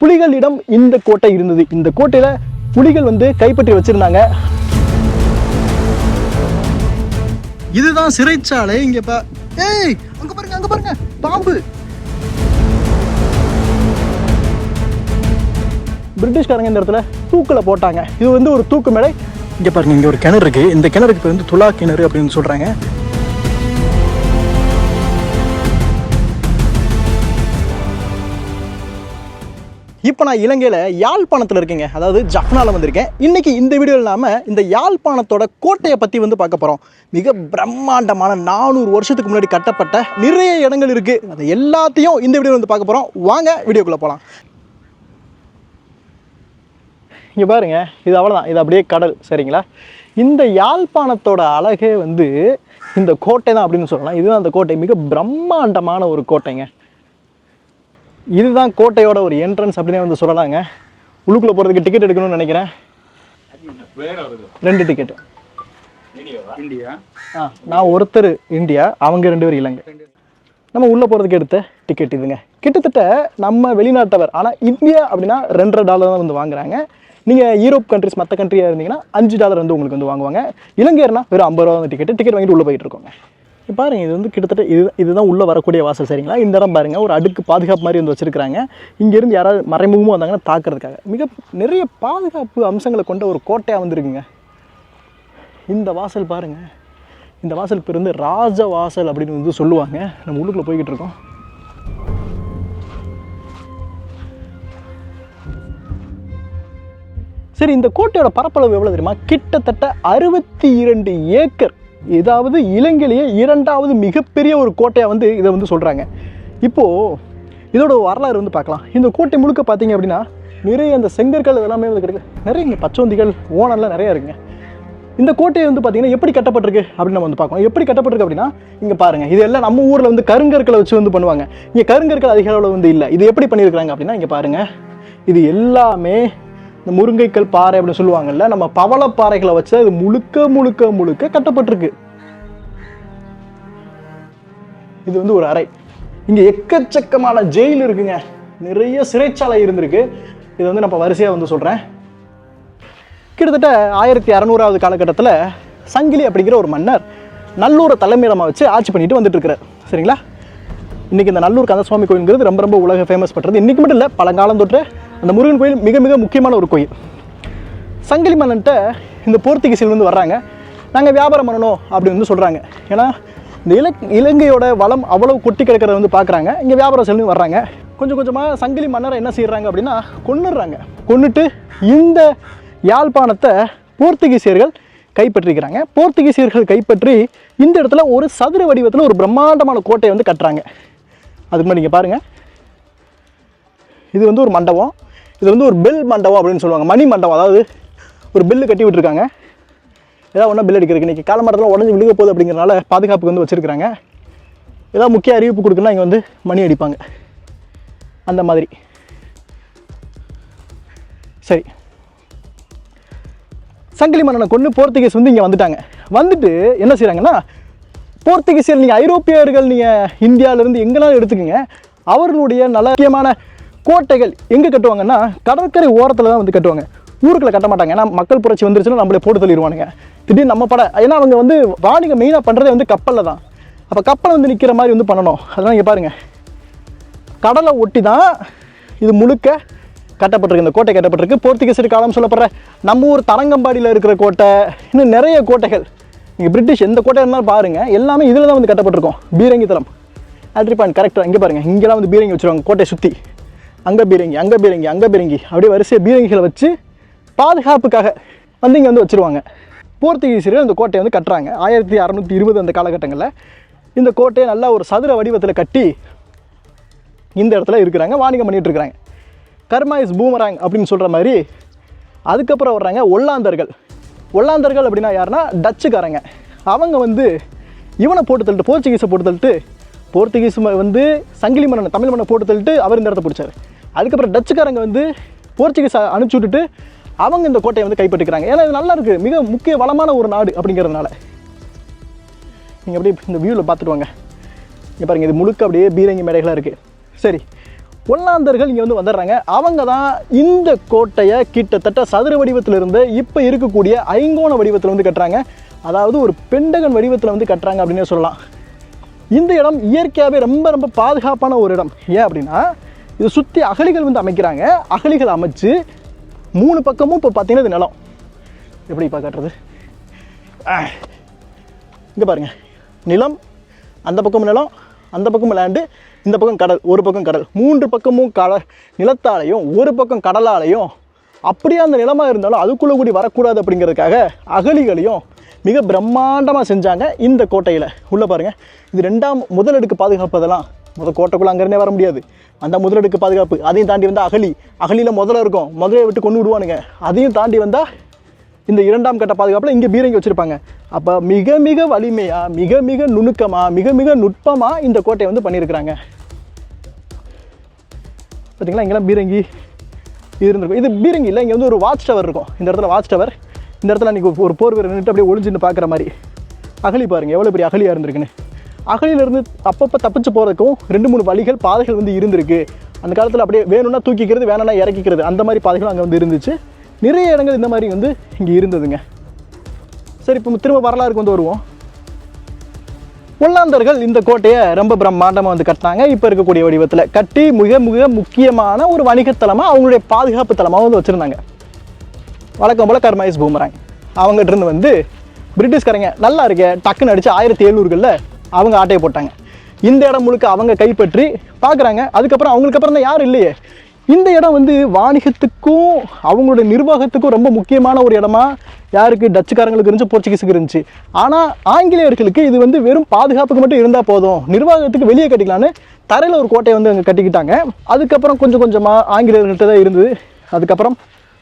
புலிகளிடம் இந்த கோட்டை இருந்தது. இந்த கோட்டையில புலிகள் வந்து கைப்பற்றி வச்சிருந்தாங்க. இதுதான் சிறைச்சாலை. இங்க பா ஏய் அங்க பாருங்க அங்க பாருங்க. பாம்பு. பிரிட்டிஷ்காரங்க இந்த இடத்துல தூக்கில் போட்டாங்க. இது வந்து ஒரு தூக்கு மேடை. இங்க பாருங்க இங்க ஒரு கிணறு இருக்கு. இந்த கிணறுக்கு பேர் வந்து துலா கிணறு அப்படின்னு சொல்றாங்க. இப்போ நான் இலங்கையில் யாழ்ப்பாணத்தில் இருக்கேங்க. அதாவது ஜஃப்னாவில் வந்திருக்கேன். இன்றைக்கி இந்த வீடியோவில் இல்லாமல் இந்த யாழ்ப்பாணத்தோட கோட்டையை பற்றி வந்து பார்க்க போகிறோம் மிக பிரம்மாண்டமான நானூறு வருஷத்துக்கு முன்னாடி கட்டப்பட்ட நிறைய இடங்கள் இருக்குது அது எல்லாத்தையும் இந்த வீடியோவில் வந்து பார்க்க போகிறோம் வாங்க வீடியோக்குள்ளே போகலாம் இங்கே பாருங்கள் இது அவ்வளோதான் இது அப்படியே கடல். சரிங்களா? இந்த யாழ்ப்பாணத்தோட அழகே வந்து இந்த கோட்டை தான் அப்படின்னு சொல்லலாம். இதுதான் அந்த கோட்டை. மிக பிரம்மாண்டமான ஒரு கோட்டைங்க. இதுதான் கோட்டையோட ஒரு என்ட்ரன்ஸ் அப்படின்னே வந்து சொல்லலாங்க. உள்ளுக்குள்ளே போகிறதுக்கு டிக்கெட் எடுக்கணும்னு நினைக்கிறேன். ரெண்டு டிக்கெட் இந்தியா? ஆ நான் ஒருத்தர் இந்தியா அவங்க ரெண்டு பேர் இலங்கை. நம்ம உள்ளே போகிறதுக்கு எடுத்த டிக்கெட் இதுங்க. கிட்டத்தட்ட நம்ம வெளிநாட்டவர் ஆனால் இந்தியா அப்படின்னா ரெண்டரை டாலர் தான் வந்து வாங்குறாங்க. நீங்கள் யூரோப் கண்ட்ரிஸ் மற்ற கண்ட்ரியாக இருந்தீங்கன்னா அஞ்சு டாலர் வந்து உங்களுக்கு வந்து வாங்குவாங்க. இலங்கையர்னா வெறும் ஐம்பது ரூபா டிக்கெட் டிக்கெட் வாங்கிட்டு உள்ளே போயிட்டு இருக்கோங்க. பாருங்கள் பாருங்க இது வந்து கிட்டத்தட்ட இது இதுதான் உள்ளே வரக்கூடிய வாசல் சரிங்களா? இந்த இடம் பாருங்கள் ஒரு அடுக்கு பாதுகாப்பு மாதிரி வந்து வச்சிருக்காங்க இங்கேருந்து யாராவது மறைமுகமாக வந்தாங்கன்னா தாக்குறதுக்காக. மிக நிறைய பாதுகாப்பு அம்சங்களை கொண்ட ஒரு கோட்டையாக வந்துருக்குங்க. இந்த வாசல் பாருங்கள் இந்த வாசல் பேர் வந்து ராஜ வாசல் அப்படின்னு வந்து சொல்லுவாங்க. நம்ம உள்ளுக்குள்ளே போய்கிட்டு இருக்கோம். சரி இந்த கோட்டையோட பரப்பளவு எவ்வளோ தெரியுமா? கிட்டத்தட்ட அறுபத்தி இரண்டு ஏக்கர். இதாவது இலங்கையிலேயே இரண்டாவது மிகப்பெரிய ஒரு கோட்டையாக வந்து இதை வந்து சொல்கிறாங்க இப்போது இதோட வரலாறு வந்து பார்க்கலாம். இந்த கோட்டை முழுக்க பார்த்தீங்க அப்படின்னா நிறைய அந்த செங்கற்கள் இதெல்லாமே வந்து கிடைக்கல நிறைய இங்கே பச்சோந்திகள் ஓனெல்லாம் நிறைய இருக்குங்க. இந்த கோட்டை வந்து பார்த்தீங்கன்னா எப்படி கட்டப்பட்டிருக்கு அப்படின்னு நம்ம வந்து பார்க்கணும். எப்படி கட்டப்பட்டிருக்கு அப்படின்னா இங்கே பாருங்கள் இது எல்லாம் நம்ம ஊரில் வந்து கருங்கற்களை வச்சு வந்து பண்ணுவாங்க. இங்கே கருங்கற்கள் அதிக அளவில் வந்து இல்லை. இது எப்படி பண்ணியிருக்கிறாங்க அப்படின்னா இங்கே பாருங்கள் இது எல்லாமே இந்த முருங்கைக்கல் பாறை அப்படின்னு சொல்லுவாங்கல்ல நம்ம பவளப்பாறைகளை வச்சு அது முழுக்க முழுக்க முழுக்க கட்டப்பட்டிருக்கு. இது வந்து ஒரு அறை. இங்கே எக்கச்சக்கமான ஜெயில் இருக்குங்க. நிறைய சிறைச்சாலை இருந்திருக்கு. இது வந்து நம்ம வரிசையாக வந்து சொல்கிறேன் கிட்டத்தட்ட ஆயிரத்தி அறநூறாவது காலகட்டத்தில் சங்கிலி அப்படிங்கிற ஒரு மன்னர் நல்லூரை தலைமையிடமாக வச்சு ஆட்சி பண்ணிட்டு வந்துட்டு இருக்கிறார் சரிங்களா? இன்றைக்கி இந்த நல்லூர் கந்தசுவாமி கோயிலுங்கிறது ரொம்ப ரொம்ப உலக ஃபேமஸ் பண்ணுறது இன்றைக்கி மட்டும் இல்லை பழங்காலம் தொற்று அந்த முருகன் கோயில் மிக மிக முக்கியமான ஒரு கோயில். சங்கிலி மன்னன்ட்ட இந்த போர்த்துகீசில் வந்து வர்றாங்க. நாங்கள் வியாபாரம் பண்ணணும் அப்படின்னு வந்து சொல்கிறாங்க ஏன்னா இந்த இல இலங்கையோட வளம் அவ்வளவு கொட்டி கிடக்கிறத வந்து பார்க்குறாங்க இங்கே வியாபாரம் செல்லும் வர்றாங்க. கொஞ்சம் கொஞ்சமாக சங்கிலி மன்னரை என்ன செய்கிறாங்க அப்படின்னா கொன்னுடுறாங்க. கொன்னுட்டு இந்த யாழ்ப்பாணத்தை போர்த்துகீசியர்கள் கைப்பற்றிக்கிறாங்க. போர்த்துகீசியர்கள் கைப்பற்றி இந்த இடத்துல ஒரு சதுர வடிவத்தில் ஒரு பிரம்மாண்டமான கோட்டையை வந்து கட்டுறாங்க. அதுக்கு முன்னாடி நீங்கள் பாருங்கள் இது வந்து ஒரு மண்டபம். இது வந்து ஒரு பெல் மண்டபம் அப்படின்னு சொல்லுவாங்க. மணி மண்டபம். அதாவது ஒரு பெல்லு கட்டி விட்டுருக்காங்க. ஏதாவது ஒன்றா பில் அடிக்கிறதுக்கு இன்றைக்கி காலமரத்தில் உடஞ்சி விழுக போகுது அப்படிங்கிறனால பாதுகாப்புக்கு வந்து வச்சுருக்கிறாங்க. ஏதாவது முக்கிய அறிவிப்பு கொடுக்குன்னா இங்கே வந்து மணி அடிப்பாங்க. அந்த மாதிரி. சரி. சங்கிலி மன்னனை கொண்டு போர்த்துகீஸ் வந்து இங்கே வந்துட்டாங்க. வந்துட்டு என்ன செய்கிறாங்கன்னா போர்த்துகீசியர் நீங்கள் ஐரோப்பியர்கள் நீங்கள் இந்தியாவிலேருந்து எங்கேனாலும் எடுத்துக்கோங்க. அவர்களுடைய நல்ல முக்கியமான கோட்டைகள் எங்கே கட்டுவாங்கன்னா கடற்கரை ஓரத்தில் தான் வந்து கட்டுவாங்க. ஊருக்குள்ள கட்ட மாட்டாங்க. ஏன்னா மக்கள் புரட்சி வந்துருச்சுன்னா நம்மளே போட்டு தள்ளிடுவானுங்க. திடீர்னு நம்ம படம் ஏன்னா அவங்க வந்து வாணிகம் மெயினாக பண்ணுறதே வந்து கப்பலில் தான். அப்போ கப்பல் வந்து நிற்கிற மாதிரி வந்து பண்ணணும். அதெல்லாம் இங்கே பாருங்கள் கடலை ஒட்டி தான் இது முழுக்க கட்டப்பட்டிருக்கு. இந்த கோட்டை கட்டப்பட்டிருக்கு. போர்த்துகீசர் காலம் சொல்லப்படுற நம்ம ஊர் தரங்கம்பாடியில் இருக்கிற கோட்டை இன்னும் நிறைய கோட்டைகள். நீங்கள் பிரிட்டிஷ் எந்த கோட்டை இருந்தாலும் பாருங்கள் எல்லாமே இதில் தான் வந்து கட்டப்பட்டிருக்கோம். பீரங்கி தளம் ஆட்ரி கரெக்டாக இங்கே பாருங்கள் இங்கெல்லாம் வந்து பீரங்கி வச்சுருவாங்க. கோட்டையை சுற்றி அங்கே பீரங்கி அங்கே பீரங்கி அங்கே பீரங்கி. அப்படியே வரிசையாக பீரங்கிகளை வச்சு பாதுகாப்புக்காக வந்து இங்கே வந்து வச்சுருவாங்க. போர்த்துகீசியர்கள் இந்த கோட்டையை வந்து கட்டுறாங்க. ஆயிரத்தி அறநூற்றி இருபது அந்த காலகட்டங்களில். இந்த கோட்டையை நல்லா ஒரு சதுர வடிவத்தில் கட்டி இந்த இடத்துல இருக்கிறாங்க வாணிகம் பண்ணிகிட்டு இருக்கிறாங்க. கர்மா இஸ் பூமராங் அப்படின்னு சொல்கிற மாதிரி அதுக்கப்புறம் வர்றாங்க ஒல்லாந்தர்கள். ஒல்லாந்தர்கள் அப்படின்னா யாருன்னா டச்சுக்காரங்க. அவங்க வந்து இவனை போட்டு தள்ளிட்டு போர்ச்சுகீஸை போட்டு தள்ளிட்டு போர்த்துகீஸ் ம- வந்து சங்கிலி மன்னன் தமிழ் மன்னன் போட்டு தள்ளிட்டு அவர் இந்த இடத்த பிடிச்சாரு. அதுக்கப்புறம் டச்சுக்காரங்க வந்து போர்ச்சுகீஸை அனுப்பிச்சி விட்டுட்டு அவங்க இந்த கோட்டையை வந்து கைப்பற்றிக்கிறாங்க. ஏன்னா இது நல்லா இருக்குது மிக முக்கிய வளமான ஒரு நாடு அப்படிங்கிறதுனால. நீங்கள் அப்படியே இந்த வியூவில் பார்த்துட்டு வாங்க. இங்கே பாருங்கள் இது முழுக்க அப்படியே பீரங்கி மேடைகளாக இருக்குது சரி. ஒல்லாந்தர்கள் இங்கே வந்து வந்துடுறாங்க. அவங்க தான் இந்த கோட்டையை கிட்டத்தட்ட சதுர வடிவத்தில் இருந்து இப்போ இருக்கக்கூடிய ஐங்கோண வடிவத்தில் வந்து கட்டுறாங்க. அதாவது ஒரு பெண்டகன் வடிவத்தில் வந்து கட்டுறாங்க அப்படின்னே சொல்லலாம். இந்த இடம் இயற்கையாகவே ரொம்ப ரொம்ப பாதுகாப்பான ஒரு இடம். ஏன் அப்படின்னா இதை சுற்றி அகழிகள் வந்து அமைக்கிறாங்க. அகழிகள் அமைச்சு மூணு பக்கமும் இப்போ பார்த்தீங்கன்னா இது நிலம். எப்படி இப்போ காட்டுறது? இங்கே பாருங்கள் நிலம் அந்த பக்கம் நிலம் அந்த பக்கம் லேண்டு இந்த பக்கம் கடல் ஒரு பக்கம் கடல். மூன்று பக்கமும் கட நிலத்தாலையும் ஒரு பக்கம் கடலாலையும். அப்படியே அந்த நிலமாக இருந்தாலும் அதுக்குள்ளே கூடி வரக்கூடாது அப்படிங்கிறதுக்காக அகழிகளையும் மிக பிரம்மாண்டமாக செஞ்சாங்க இந்த கோட்டையில். உள்ளே பாருங்கள் இது ரெண்டாம் முதலடுக்கு பாதுகாப்பதெல்லாம் முதல் கோட்டைக்குள்ளே அங்கேருந்தே வர முடியாது. அந்த முதலெடுக்கு பாதுகாப்பு. அதையும் தாண்டி வந்தால் அகழி அகழியில் முதல்ல இருக்கும். முதலையை விட்டு கொண்டு விடுவானுங்க. அதையும் தாண்டி வந்தால் இந்த இரண்டாம் கட்ட பாதுகாப்பில் இங்கே பீரங்கி வச்சுருப்பாங்க. அப்போ மிக மிக வலிமையாக மிக மிக நுணுக்கமாக மிக மிக நுட்பமாக இந்த கோட்டையை வந்து பண்ணியிருக்கிறாங்க. பார்த்தீங்களா இங்கெல்லாம் பீரங்கி இருந்திருக்கும். இது பீரங்கி இல்லை இங்கே வந்து ஒரு வாட்ச் டவர் இருக்கும். இந்த இடத்துல வாட்ச் டவர் இந்த இடத்துல அன்றைக்கி ஒரு போர் வீரர் நின்றுட்டு அப்படியே ஒழிஞ்சுன்னு பார்க்குற மாதிரி. அகழி பாருங்கள் எவ்வளோ பெரிய அகழியாக இருந்திருக்குன்னு. அகழியிலிருந்து அப்பப்போ தப்பிச்சு போகிறதுக்கும் ரெண்டு மூணு வழிகள் பாதைகள் வந்து இருந்திருக்கு. அந்த காலத்தில் அப்படியே வேணும்னா தூக்கிக்கிறது வேணும்னா இறக்கிக்கிறது அந்த மாதிரி பாதைகளும் அங்கே வந்து இருந்துச்சு. நிறைய இடங்கள் இந்த மாதிரி வந்து இங்கே இருந்ததுங்க. சரி இப்போ திரும்ப வரலாறுக்கு வந்து வருவோம். ஒல்லாந்தர்கள் இந்த கோட்டையை ரொம்ப பிரம்மாண்டமாக வந்து கட்டினாங்க. இப்போ இருக்கக்கூடிய வடிவத்தில் கட்டி மிக மிக முக்கியமான ஒரு வணிகத்தலமாக அவங்களுடைய பாதுகாப்பு தலமாக வந்து வச்சுருந்தாங்க. வழக்கம் போல் கர்மாயிஸ் பூமராங். அவங்ககிட்ட இருந்து வந்து பிரிட்டிஷ்காரங்க நல்லா இருக்கே டக்குன்னு அடித்து ஆயிரத்தி எழுநூறுகளில் அவங்க ஆட்டையை போட்டாங்க. இந்த இடம் முழுக்க அவங்க கைப்பற்றி பார்க்குறாங்க. அதுக்கப்புறம் அவங்களுக்கு அப்புறம் தான் யாரும் இல்லையே. இந்த இடம் வந்து வாணிகத்துக்கும் அவங்களுடைய நிர்வாகத்துக்கும் ரொம்ப முக்கியமான ஒரு இடமா யாருக்கு? டச்சுக்காரங்களுக்கு இருந்துச்சு போர்ச்சுகீஸுக்கு இருந்துச்சு. ஆனால் ஆங்கிலேயர்களுக்கு இது வந்து வெறும் பாதுகாப்புக்கு மட்டும் இருந்தால் போதும். நிர்வாகத்துக்கு வெளியே கட்டிக்கலான்னு தரையில் ஒரு கோட்டையை வந்து அங்கே கட்டிக்கிட்டாங்க. அதுக்கப்புறம் கொஞ்சம் கொஞ்சமாக ஆங்கிலேயர்கள்ட்ட தான் இருந்தது. அதுக்கப்புறம்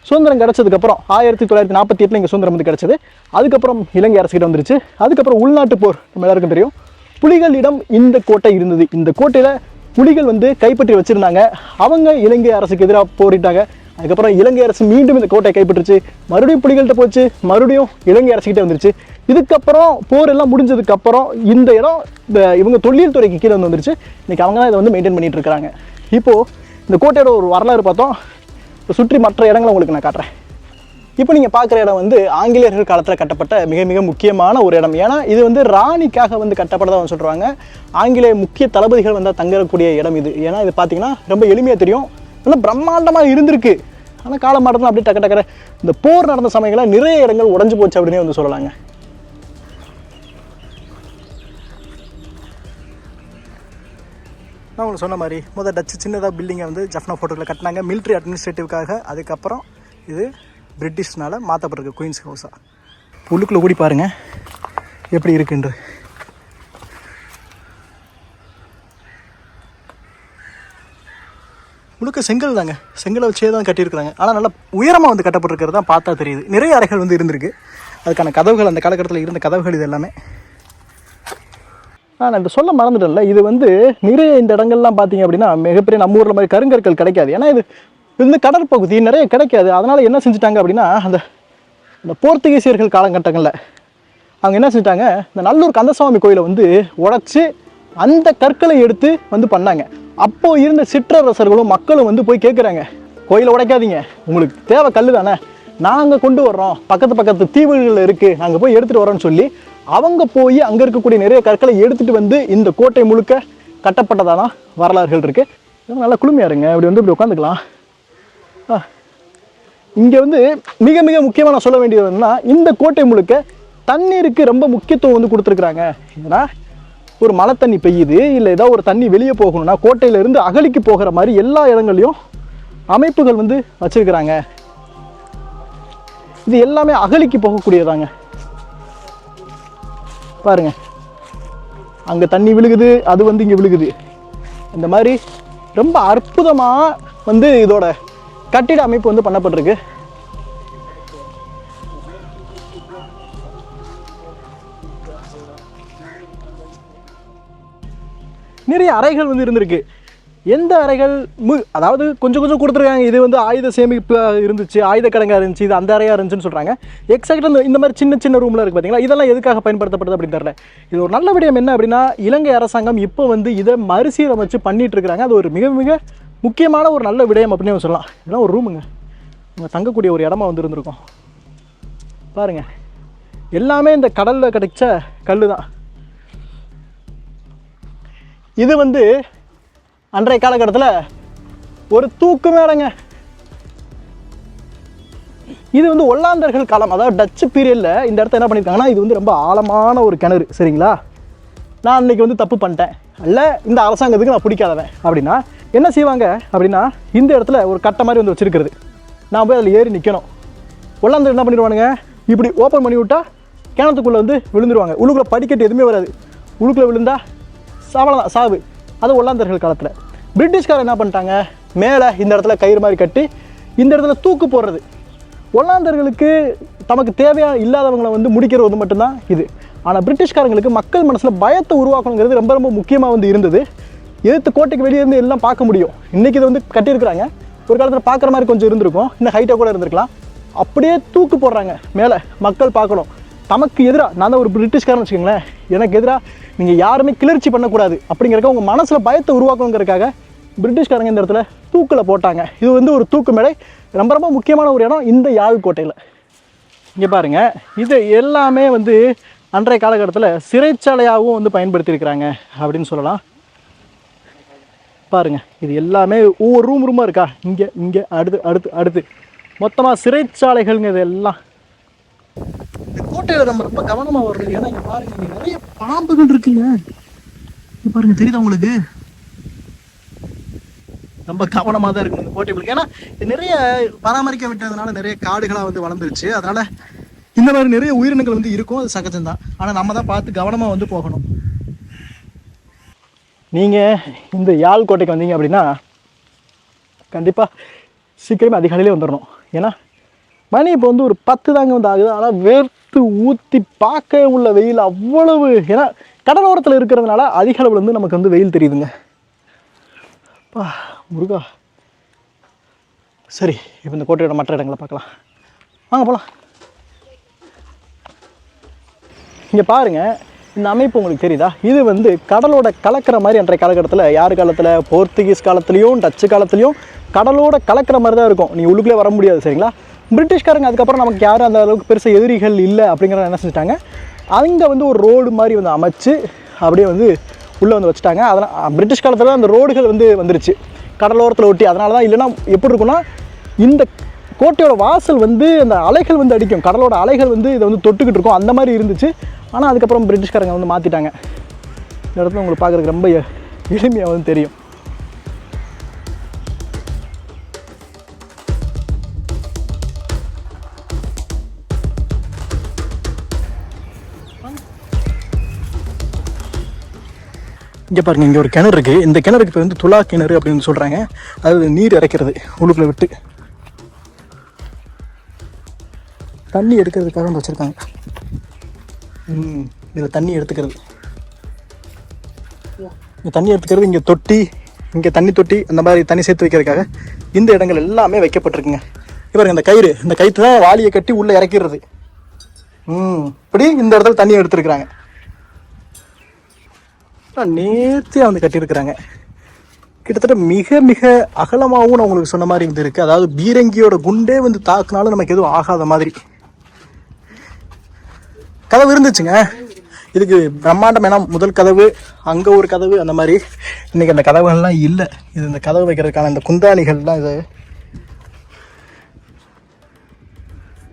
சுதந்திரம் கிடச்சதுக்கப்புறம் ஆயிரத்தி தொள்ளாயிரத்தி நாற்பத்தி எட்டில் இங்கே சுதந்திரம் வந்து கிடச்சது. அதுக்கப்புறம் இலங்கை அரசுகிட்ட வந்துருச்சு. அதுக்கப்புறம் உள்நாட்டு போர் நம்ம எல்லாருக்கும் தெரியும். புலிகளிடம் இந்த கோட்டை இருந்தது. இந்த கோட்டையில் புலிகள் வந்து கைப்பற்றி வச்சுருந்தாங்க. அவங்க இலங்கை அரசுக்கு எதிராக போரிட்டாங்க. அதுக்கப்புறம் இலங்கை அரசு மீண்டும் இந்த கோட்டையை கைப்பற்றுச்சு. மறுபடியும் புலிகள்கிட்ட போச்சு. மறுபடியும் இலங்கை அரசுக்கிட்டே வந்துருச்சு. இதுக்கப்புறம் போர் எல்லாம் முடிஞ்சதுக்கப்புறம் இந்த இடம் இந்த இவங்க தொழில் துறைக்கு கீழே வந்து வந்துருச்சு. இன்றைக்கி அவங்க தான் இதை வந்து மெயின்டைன் பண்ணிகிட்டு இருக்கிறாங்க இப்போது இந்த கோட்டையோட ஒரு வரலாறு பார்த்தோம். இப்போ சுற்றி மற்ற இடங்களை உங்களுக்கு நான் காட்டுறேன். இப்போ நீங்கள் பார்க்குற இடம் வந்து ஆங்கிலேயர்கள் காலத்தில் கட்டப்பட்ட மிக மிக முக்கியமான ஒரு இடம். ஏன்னா இது வந்து ராணிக்காக வந்து கட்டப்பட்டதாக வந்து சொல்கிறாங்க ஆங்கிலேய முக்கிய தளபதிகள் வந்து தங்கக்கூடிய இடம் இது. ஏன்னா இது பார்த்தீங்கன்னா ரொம்ப எளிமையாக தெரியும். நல்லா பிரம்மாண்டமாக இருந்திருக்கு. ஆனால் காலமாட்டத்தில் அப்படியே டக்கு டக்கர இந்த போர் நடந்த சமயங்களில் நிறைய இடங்கள் உடஞ்சு போச்சு அப்படின்னே வந்து சொல்லலாங்க. நான் உங்களுக்கு சொன்ன மாதிரி முதல் டச்சு சின்னதாக பில்டிங்கை வந்து ஜஃப்னா ஃபோட்டோவில் கட்டினாங்க. மிலிட்ரி அட்மினிஸ்ட்ரேட்டிவ்காக அதுக்கப்புறம் இது பிரிட்டிஷ்னால் மாற்றப்பட்டிருக்கு குயின்ஸ் ஹவுஸாக உள்ளுக்குள்ளே ஓடி பாருங்கள் எப்படி இருக்குன்று. முழுக்க செங்கல் தாங்க. செங்கலை வச்சே தான் கட்டியிருக்கிறாங்க. ஆனால் நல்லா உயரமாக வந்து கட்டப்பட்டிருக்கிறது தான் பார்த்தா தெரியுது. நிறைய அறைகள் வந்து இருந்திருக்கு. அதுக்கான கதவுகள் அந்த காலகட்டத்தில் இருந்த கதவுகள் இது எல்லாமே. ஆ நான் இந்த சொல்ல மறந்துட்டேன்ல. இது வந்து நிறைய இந்த இடங்கள்லாம் பார்த்தீங்க அப்படின்னா மிகப்பெரிய நம்ம ஊரில் மாதிரி கருங்கற்கள் கிடைக்காது. ஏன்னா இது இது வந்து கடற்பகுதி நிறைய கிடைக்காது. அதனால் என்ன செஞ்சுட்டாங்க அப்படின்னா அந்த இந்த போர்த்துகீசியர்கள் காலகட்டங்களில் அவங்க என்ன செஞ்சிட்டாங்க இந்த நல்லூர் கந்தசுவாமி கோயிலை வந்து உடச்சி அந்த கற்களை எடுத்து வந்து பண்ணாங்க. அப்போது இருந்த சிற்றரசர்களும் மக்களும் வந்து போய் கேட்குறாங்க கோயிலை உடைக்காதீங்க. உங்களுக்கு தேவை கல் தானே. நாங்கள் கொண்டு வர்றோம். பக்கத்து பக்கத்து தீவுகளில் இருக்குது நாங்கள் போய் எடுத்துகிட்டு வரோம்னு சொல்லி அவங்க போய் அங்கே இருக்கக்கூடிய நிறைய கற்களை எடுத்துகிட்டு வந்து இந்த கோட்டை முழுக்க கட்டப்பட்டதான வரலாறுகள் இருக்குது நல்லா குளுமையாக இருங்க. வந்து இப்படி உட்காந்துக்கலாம். இங்கே வந்து மிக மிக முக்கியமாக நான் சொல்ல வேண்டியது என்னன்னா இந்த கோட்டை முழுக்க தண்ணீருக்கு ரொம்ப முக்கியத்துவம் வந்து கொடுத்துருக்குறாங்க. ஏன்னா ஒரு மழை தண்ணி பெய்யுது இல்லை ஏதோ ஒரு தண்ணி வெளியே போகணும்னா கோட்டையிலேருந்து அகலிக்கு போகிற மாதிரி எல்லா இடங்கள்லையும் அமைப்புகள் வந்து வச்சிருக்கிறாங்க. இது எல்லாமே அகலிக்கு போகக்கூடியதாங்க. பாருங்க. அங்கே தண்ணி விழுகுது அது வந்து இங்கே விழுகுது. இந்த மாதிரி ரொம்ப அற்புதமாக வந்து இதோட கட்டிட அமைப்பு வந்து பண்ணப்பட்டிருக்கு. நிறைய அறைகள் வந்து இருந்திருக்கு. எந்த அறைகள் மு அதாவது கொஞ்சம் கொஞ்சம் கொடுத்துருக்காங்க. இது வந்து ஆயுத சேமிப்பு இருந்துச்சு ஆயுத கடங்காக இருந்துச்சு இது அந்த அறையாக இருந்துச்சுன்னு சொல்கிறாங்க எக்ஸாக்டாக இந்த இந்த மாதிரி சின்ன சின்ன ரூமில் இருக்குது பார்த்தீங்களா இதெல்லாம் எதுக்காக பயன்படுத்தப்படுது அப்படின்னு தெரியல. இது ஒரு நல்ல விடயம் என்ன அப்படின்னா இலங்கை அரசாங்கம் இப்போ வந்து இதை மறுசீரமைச்சு பண்ணிட்டு இருக்கிறாங்க. அது ஒரு மிக மிக முக்கியமான ஒரு நல்ல விடயம் அப்படின்னு சொல்லலாம். இதெல்லாம் ஒரு ரூமுங்க நம்ம தங்கக்கூடிய ஒரு இடமா வந்து இருந்திருக்கும். பாருங்க. எல்லாமே இந்த கடலில் கிடைச்ச கல் தான் இது வந்து அன்றைய காலகட்டத்தில் ஒரு தூக்கு மேடங்க. இது வந்து ஒல்லாந்தர்கள் காலம். அதாவது டச்சு பீரியடில் இந்த இடத்த என்ன பண்ணியிருக்காங்கன்னா இது வந்து ரொம்ப ஆழமான ஒரு கிணறு சரிங்களா? நான் அன்னைக்கு வந்து தப்பு பண்ணிட்டேன். அல்ல இந்த அரசாங்கத்துக்கு நான் பிடிக்காதவன் அப்படின்னா என்ன செய்வாங்க அப்படின்னா இந்த இடத்துல ஒரு கட்டை மாதிரி வந்து வச்சிருக்கிறது. நான் போய் அதில் ஏறி நிற்கணும் உள்ளாந்து என்ன பண்ணிடுவானுங்க? இப்படி ஓப்பன் பண்ணி விட்டால் கிணத்துக்குள்ளே வந்து விழுந்துருவாங்க. உள்ளுக்குள்ளே படிக்கட்டு எதுவுமே வராது. உள்ளுக்குள்ளே விழுந்தா சாவலாம் சாவு. அது ஒல்லாந்தர்கள் காலத்தில். பிரிட்டிஷ்காரர் என்ன பண்ணிட்டாங்க? மேலே இந்த இடத்துல கயிறு மாதிரி கட்டி இந்த இடத்துல தூக்கு போடுறது. ஒல்லாந்தர்களுக்கு தமக்கு தேவையாக இல்லாதவங்களை வந்து முடிக்கிறது மட்டும்தான் இது. ஆனால் பிரிட்டிஷ்காரங்களுக்கு மக்கள் மனசில் பயத்தை உருவாக்கணுங்கிறது ரொம்ப ரொம்ப முக்கியமாக வந்து இருந்தது. எதிர்த்து கோட்டைக்கு வெளியே இருந்து எல்லாம் பார்க்க முடியும். இன்றைக்கி இதை வந்து கட்டியிருக்கிறாங்க. ஒரு காலத்தில் பார்க்குற மாதிரி கொஞ்சம் இருந்திருக்கும். இன்னும் ஹைட்டாக கூட இருந்திருக்கலாம். அப்படியே தூக்கு போடுறாங்க. மேலே மக்கள் பார்க்கணும். தமக்கு எதிராக நான் தான் ஒரு பிரிட்டிஷ்காரன் வச்சுக்கோங்களேன். எனக்கு எதிராக நீங்கள் யாருமே கிளர்ச்சி பண்ணக்கூடாது அப்படிங்கிறக்க உங்கள் மனசில் பயத்தை உருவாக்கணுங்கிறக்காக பிரிட்டிஷ்காரங்க இந்த இடத்துல தூக்கில் போட்டாங்க. இது வந்து ஒரு தூக்கு மேடை. ரொம்ப ரொம்ப முக்கியமான ஒரு இடம் இந்த யாழ் கோட்டையில். இங்கே பாருங்கள் இது எல்லாமே வந்து அன்றைய காலகட்டத்தில் சிறைச்சாலையாகவும் வந்து பயன்படுத்தியிருக்கிறாங்க அப்படின்னு சொல்லலாம். பாருங்க இது எல்லாமே ஒவ்வொரு ரூம் ரூமாக இருக்கா? இங்கே இங்கே அடுத்து அடுத்து அடுத்து. மொத்தமாக சிறைச்சாலைகள்ங்க இது எல்லாம் இந்த கோட்டையில் நம்ம ரொம்ப கவனமாக வருது ஏன்னா இங்கே பாருங்க இங்கே நிறைய பாம்புகள் இருக்குங்க. பாருங்க தெரியுதா உங்களுக்கு? ரொம்ப கவனமாக தான் இருக்கணும் இந்த கோட்டைகளுக்கு ஏன்னா இது நிறைய பராமரிக்க விட்டதுனால நிறைய காடுகளாக வந்து வளர்ந்துருச்சு. அதனால இந்த மாதிரி நிறைய உயிரினங்கள் வந்து இருக்கும். அது சகஜம்தான். ஆனால் நம்ம தான் பார்த்து கவனமாக வந்து போகணும். நீங்கள் இந்த யாழ் கோட்டைக்கு வந்தீங்க அப்படின்னா கண்டிப்பாக சீக்கிரமே அதிகாலையிலே வந்துடணும் ஏன்னா மணி இப்போ வந்து ஒரு பத்து தாங்க வந்து ஆகுது. ஆனால் வேர்த்து ஊற்றி பார்க்க உள்ள வெயில் அவ்வளவு. ஏன்னா கடலோரத்தில் இருக்கிறதுனால அதிக அளவில் வந்து நமக்கு வந்து வெயில் தெரியுதுங்க. பா முருகா. சரி இப்போ இந்த கோட்டையோட மற்ற இடங்களை பார்க்கலாம். வாங்க போகலாம் இங்கே பாருங்கள் இந்த அமைப்பு உங்களுக்கு தெரியுதா? இது வந்து கடலோட கலக்கிற மாதிரி அன்றைய காலகட்டத்தில் யார் காலத்தில்? போர்த்துகீஸ் காலத்துலேயும் டச்சு காலத்துலேயும் கடலோட கலக்கிற மாதிரி தான் இருக்கும். நீ உள்ளுக்குள்ளே வர முடியாது சரிங்களா? பிரிட்டிஷ்காரங்க அதுக்கப்புறம் நமக்கு யாரும் அந்த அளவுக்கு பெருசாக எதிரிகள் இல்லை அப்படிங்கிறத என்ன செஞ்சுட்டாங்க? அங்கே வந்து ஒரு ரோடு மாதிரி வந்து அமைச்சு அப்படியே வந்து உள்ளே வந்து வச்சுட்டாங்க. அதனால் பிரிட்டிஷ் காலத்தில் அந்த ரோடுகள் வந்து வந்துருச்சு. கடலோரத்தில் ஒட்டி. அதனால தான் இல்லைன்னா எப்படி இருக்குன்னா இந்த கோட்டையோட வாசல் வந்து அந்த அலைகள் வந்து அடிக்கும். கடலோட அலைகள் வந்து இதை வந்து தொட்டுக்கிட்டு இருக்கும். அந்த மாதிரி இருந்துச்சு. ஆனால் அதுக்கப்புறம் பிரிட்டிஷ்காரங்க வந்து மாற்றிட்டாங்க இந்த இடத்துல உங்களுக்கு பார்க்குறதுக்கு ரொம்ப எளிமையாக வந்து தெரியும். இங்கே பாருங்க இங்கே ஒரு கிணறு இருக்குது இந்த கிணறுக்கு பேர் வந்து துலா கிணறு அப்படின்னு சொல்கிறாங்க அதாவது நீர் இறைக்கிறது உள்ளுக்குள்ளே விட்டு. தண்ணி எடுக்கிறதுக்காக வந்து வச்சுருக்காங்க. இதில் தண்ணி எடுத்துக்கிறது. இங்கே தண்ணி எடுத்துக்கிறது இங்கே தொட்டி இங்கே தண்ணி தொட்டி அந்த மாதிரி தண்ணி சேர்த்து வைக்கிறதுக்காக இந்த இடங்கள் எல்லாமே வைக்கப்பட்டிருக்குங்க. பாருங்க இந்த கயிறு. இந்த கயிற்று தான் வாளியை கட்டி உள்ளே இறக்கிடுறது. ம். இப்படி இந்த இடத்துல தண்ணி எடுத்துருக்குறாங்க. நேர்த்தியாக வந்து கட்டியிருக்கிறாங்க. கிட்டத்தட்ட மிக மிக அகலமாகவும் நான் உங்களுக்கு சொன்ன மாதிரி வந்து இருக்கு. அதாவது பீரங்கியோட குண்டே வந்து தாக்குனாலும் நமக்கு எதுவும் ஆகாத மாதிரி. கதவு இருந்துச்சுங்க. இதுக்கு பிரம்மாண்டம் ஏன்னா முதல் கதவு அங்கே ஒரு கதவு அந்த மாதிரி. இன்னைக்கு அந்த கதவுகள்லாம் இல்லை. இது இந்த கதவு வைக்கிறதுக்கான இந்த குந்தாணிகள்லாம் இது.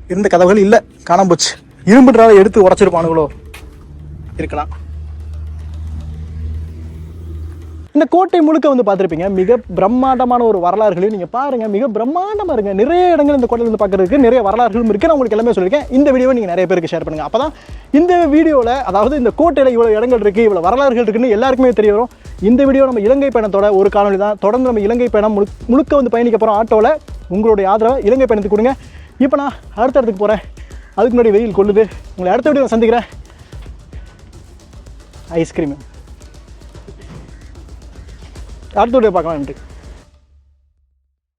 இருந்த கதவுகள் இல்லை. காணாம போச்சு. இரும்புன்றால எடுத்து உடச்சிருப்பானுங்களோ இருக்கலாம். இந்த கோட்டை முழுக்க வந்து பார்த்துருப்பீங்க. மிக பிரம்மாண்டமான ஒரு வரலாறுகளையும் நீங்கள் பாருங்கள் மிக பிரம்மாண்டமாக இருக்குது நிறைய இடங்கள் இந்த கோட்டையில் வந்து பார்க்கறதுக்கு நிறைய வரலாறுகளும் இருக்குது நான் உங்களுக்கு எல்லாமே சொல்லியிருக்கேன். இந்த வீடியோவை நீங்கள் நிறைய பேருக்கு ஷேர் பண்ணுங்கள் அப்போ தான் இந்த வீடியோவில் அதாவது இந்த கோட்டையில் இவ்வளோ இடங்கள் இருக்குது இவ்வளோ வரலாறுகள் இருக்குன்னு எல்லாருக்குமே தெரிய வரும். இந்த வீடியோ நம்ம இலங்கை பயணத்தோட ஒரு காணொலி தான். தொடர்ந்து நம்ம இலங்கை பயணம் முழு முழுக்க வந்து பயணிக்க போகிறோம் ஆட்டோவில் உங்களுடைய ஆதரவை இலங்கை பயணத்துக்கு கொடுங்க. இப்போ நான் அடுத்த இடத்துக்கு போகிறேன் அதுக்கு முன்னாடி வெயில் கொள்ளுது. உங்களை அடுத்த வீடியோ சந்திக்கிறேன். ஐஸ்கிரீம். அடுத்த வீடியோ பார்க்கலாம் நன்றி.